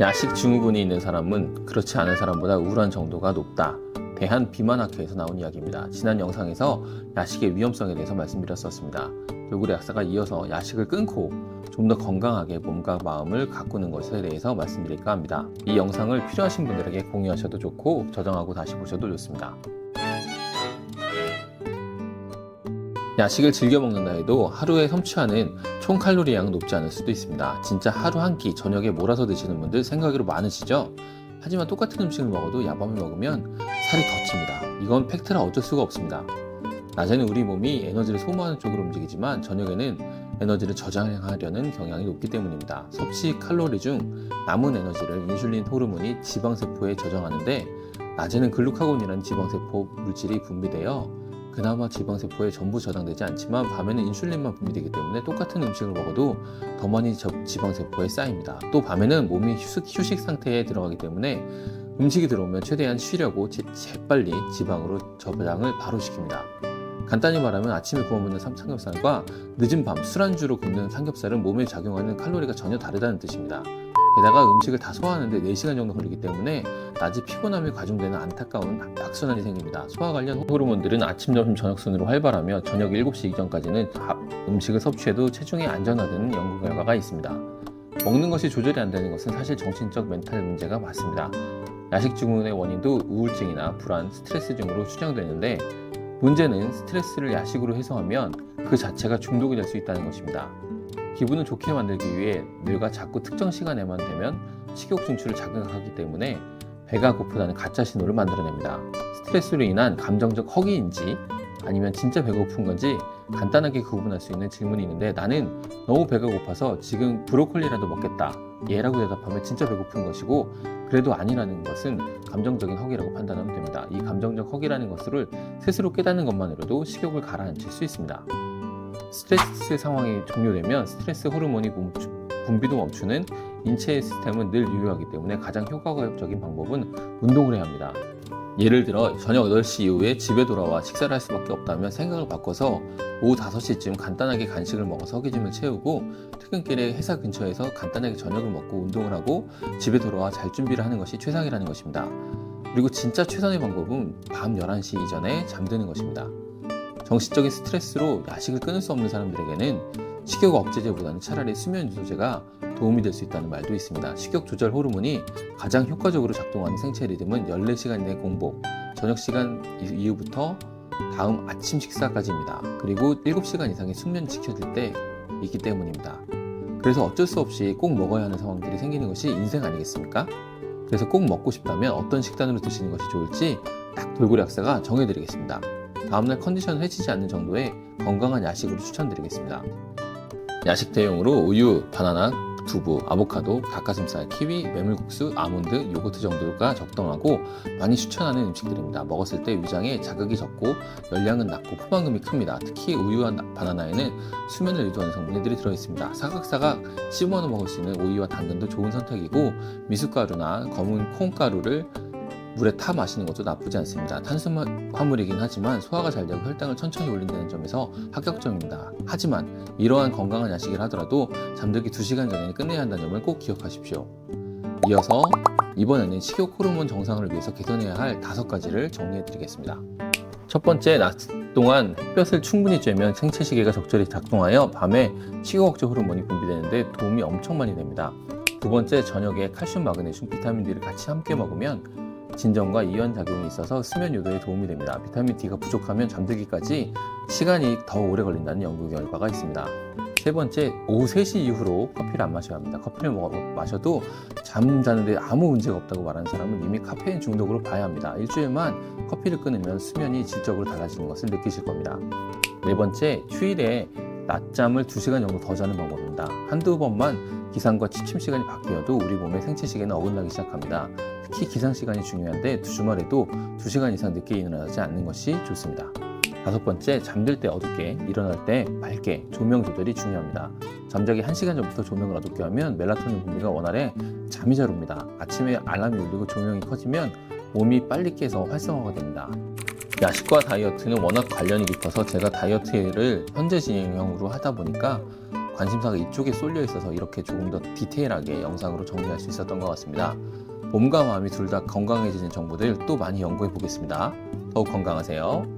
야식 증후군이 있는 사람은 그렇지 않은 사람보다 우울한 정도가 높다. 대한 비만학회에서 나온 이야기입니다. 지난 영상에서 야식의 위험성에 대해서 말씀드렸었습니다. 돌고래 약사가 이어서 야식을 끊고 좀 더 건강하게 몸과 마음을 가꾸는 것에 대해서 말씀드릴까 합니다. 이 영상을 필요하신 분들에게 공유하셔도 좋고 저장하고 다시 보셔도 좋습니다. 야식을 즐겨 먹는다 해도 하루에 섭취하는 총 칼로리 양은 높지 않을 수도 있습니다. 진짜 하루 한 끼 저녁에 몰아서 드시는 분들 생각으로 많으시죠? 하지만 똑같은 음식을 먹어도 야밤에 먹으면 살이 더 찝니다. 이건 팩트라 어쩔 수가 없습니다. 낮에는 우리 몸이 에너지를 소모하는 쪽으로 움직이지만 저녁에는 에너지를 저장하려는 경향이 높기 때문입니다. 섭취 칼로리 중 남은 에너지를 인슐린 호르몬이 지방세포에 저장하는데 낮에는 글루카곤이라는 지방세포 물질이 분비되어 그나마 지방세포에 전부 저장되지 않지만 밤에는 인슐린만 분비되기 때문에 똑같은 음식을 먹어도 더 많이 저- 지방세포에 쌓입니다. 또 밤에는 몸이 휴식, 상태에 들어가기 때문에 음식이 들어오면 최대한 쉬려고 재- 재빨리 지방으로 저장을 바로 시킵니다. 간단히 말하면 아침에 구워 먹는 삼- 삼겹살과 늦은 밤 술안주로 굽는 삼겹살은 몸에 작용하는 칼로리가 전혀 다르다는 뜻입니다. 게다가 음식을 다 소화하는데 4시간 정도 걸리기 때문에 낮에 피곤함이 가중되는 안타까운 악순환이 생깁니다. 소화 관련 호르몬들은 아침, 점심, 저녁 순으로 활발하며 저녁 7시 이전까지는 밥, 음식을 섭취해도 체중이 안전하다는 연구 결과가 있습니다. 먹는 것이 조절이 안 되는 것은 사실 정신적 멘탈 문제가 맞습니다. 야식 증후군의 원인도 우울증이나 불안, 스트레스 등으로 추정되는데 문제는 스트레스를 야식으로 해소하면 그 자체가 중독이 될 수 있다는 것입니다. 기분을 좋게 만들기 위해 뇌가 자꾸 특정 시간에만 되면 식욕 진출을 자극하기 때문에 배가 고프다는 가짜 신호를 만들어냅니다. 스트레스로 인한 감정적 허기인지 아니면 진짜 배고픈 건지 간단하게 구분할 수 있는 질문이 있는데 나는 너무 배가 고파서 지금 브로콜리라도 먹겠다. 예라고 대답하면 진짜 배고픈 것이고 그래도 아니라는 것은 감정적인 허기라고 판단하면 됩니다. 이 감정적 허기라는 것을 스스로 깨닫는 것만으로도 식욕을 가라앉힐 수 있습니다. 스트레스 상황이 종료되면 스트레스 호르몬이 분비도 멈추는 인체의 시스템은 늘 유효하기 때문에 가장 효과적인 방법은 운동을 해야 합니다. 예를 들어 저녁 8시 이후에 집에 돌아와 식사를 할 수밖에 없다면 생각을 바꿔서 오후 5시쯤 간단하게 간식을 먹어서 허기짐을 채우고 퇴근길에 회사 근처에서 간단하게 저녁을 먹고 운동을 하고 집에 돌아와 잘 준비를 하는 것이 최상이라는 것입니다. 그리고 진짜 최선의 방법은 밤 11시 이전에 잠드는 것입니다. 정신적인 스트레스로 야식을 끊을 수 없는 사람들에게는 식욕 억제제보다는 차라리 수면 유도제가 도움이 될 수 있다는 말도 있습니다. 식욕 조절 호르몬이 가장 효과적으로 작동하는 생체 리듬은 14시간 이내 공복, 저녁 시간 이후부터 다음 아침 식사까지입니다. 그리고 7시간 이상의 숙면이 지켜질 때 있기 때문입니다. 그래서 어쩔 수 없이 꼭 먹어야 하는 상황들이 생기는 것이 인생 아니겠습니까? 그래서 꼭 먹고 싶다면 어떤 식단으로 드시는 것이 좋을지 딱 돌고래 약사가 정해드리겠습니다. 다음날 컨디션 해치지 않는 정도의 건강한 야식으로 추천드리겠습니다. 야식 대용으로 우유, 바나나, 두부, 아보카도, 닭가슴살, 키위, 메밀국수, 아몬드, 요거트 정도가 적당하고 많이 추천하는 음식들입니다. 먹었을 때 위장에 자극이 적고 열량은 낮고 포만감이 큽니다. 특히 우유와 나- 바나나에는 수면을 유도하는 성분들이 들어있습니다. 사각사각 씹어 먹을 수 있는 오이와 당근도 좋은 선택이고 미숫가루나 검은 콩가루를 물에 타 마시는 것도 나쁘지 않습니다. 탄수화물이긴 하지만 소화가 잘 되고 혈당을 천천히 올린다는 점에서 합격점입니다. 하지만 이러한 건강한 야식을 하더라도 잠들기 2시간 전에는 끝내야 한다는 점을 꼭 기억하십시오. 이어서 이번에는 식욕 호르몬 정상을 위해서 개선해야 할 다섯 가지를 정리해 드리겠습니다. 첫 번째, 낮 동안 햇볕을 충분히 쬐면 생체 시계가 적절히 작동하여 밤에 식욕 억제 호르몬이 분비되는데 도움이 엄청 많이 됩니다. 두 번째, 저녁에 칼슘, 마그네슘, 비타민 D를 같이 함께 먹으면 진정과 이완 작용이 있어서 수면 유도에 도움이 됩니다. 비타민 D가 부족하면 잠들기까지 시간이 더 오래 걸린다는 연구 결과가 있습니다. 세 번째, 오후 3시 이후로 커피를 안 마셔야 합니다. 커피를 먹, 마셔도 잠자는데 아무 문제가 없다고 말하는 사람은 이미 카페인 중독으로 봐야 합니다. 일주일만 커피를 끊으면 수면이 질적으로 달라지는 것을 느끼실 겁니다. 네 번째, 휴일에 낮잠을 2시간 정도 더 자는 방법입니다. 한두 번만 기상과 취침 시간이 바뀌어도 우리 몸의 생체 시계는 어긋나기 시작합니다. 특히 기상 시간이 중요한데 주말에도 2시간 이상 늦게 일어나지 않는 것이 좋습니다. 다섯 번째, 잠들 때 어둡게, 일어날 때 맑게, 조명 조절이 중요합니다. 잠자기 1시간 전부터 조명을 어둡게 하면 멜라토닌 분비가 원활해 잠이 잘 옵니다. 아침에 알람이 울리고 조명이 커지면 몸이 빨리 깨서 활성화가 됩니다. 야식과 다이어트는 워낙 관련이 깊어서 제가 다이어트를 현재 진행형으로 하다 보니까 관심사가 이쪽에 쏠려 있어서 이렇게 조금 더 디테일하게 영상으로 정리할 수 있었던 것 같습니다. 몸과 마음이 둘 다 건강해지는 정보들 또 많이 연구해 보겠습니다. 더욱 건강하세요.